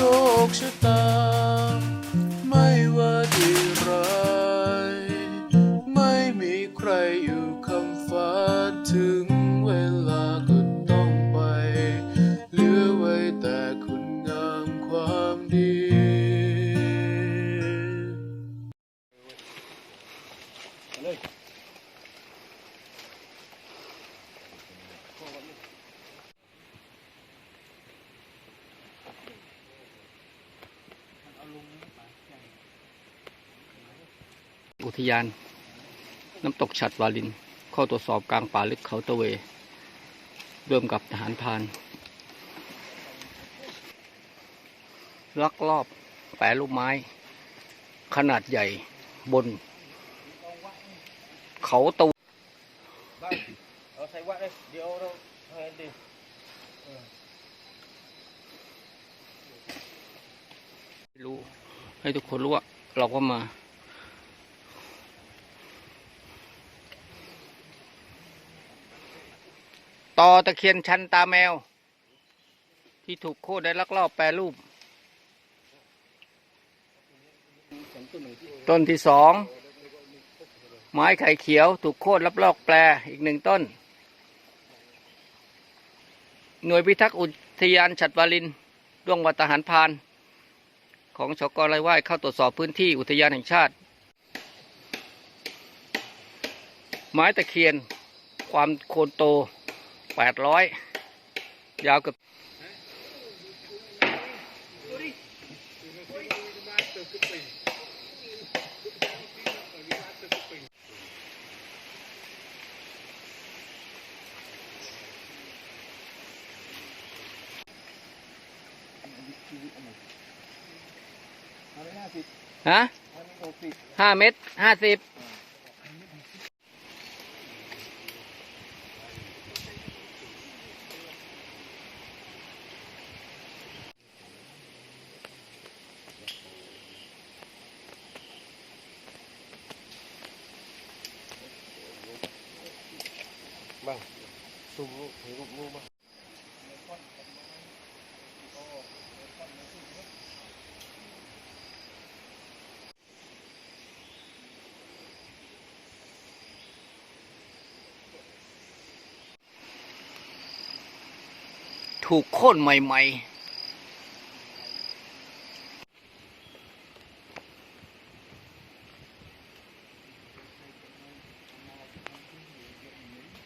คชะตา ไม่ว่าดีร้ายไม่มีใครอยู่คำฝันถึงเวลาก็ต้องไป เหลือไว้แต่คุณงามความดี Hello. อุทยาน น้ำตกฉัดวาลิน เข้าตรวจสอบกลางป่าลึกเขาตะเว ร่วมกับทหารพานลักลอบแปรลูกไม้ ขนาดใหญ่บน เขาตะเวเอาใส่วัดเลยเดี๋ยวเราให้ดีรู้ให้ทุกคนรู้ว่าเราก็มา ต่อตะเคียนชันตาแมว ที่ถูกโค่นได้ลักลอบแปรรูป ต้นที่สอง ไม้ไข่เขียวถูกโค่นรับลอกแปรอีกหนึ่งต้น หน่วยพิทักษ์อุทยานฉัดวาลินร่วงวัดทหารพาน ของชกไรไหว้เข้าตรวจสอบพื้นที่อุทยานแห่งชาติ ไม้ตะเคียนความโคนโต 800ยาวเกับเอาไม่ห้าสิบฮะเอาไม่หกสิบห้าเมตรห้าสิบ บ้างซูมลูกถือลูกลูกบ้างถูกโค่นใหม่ ๆ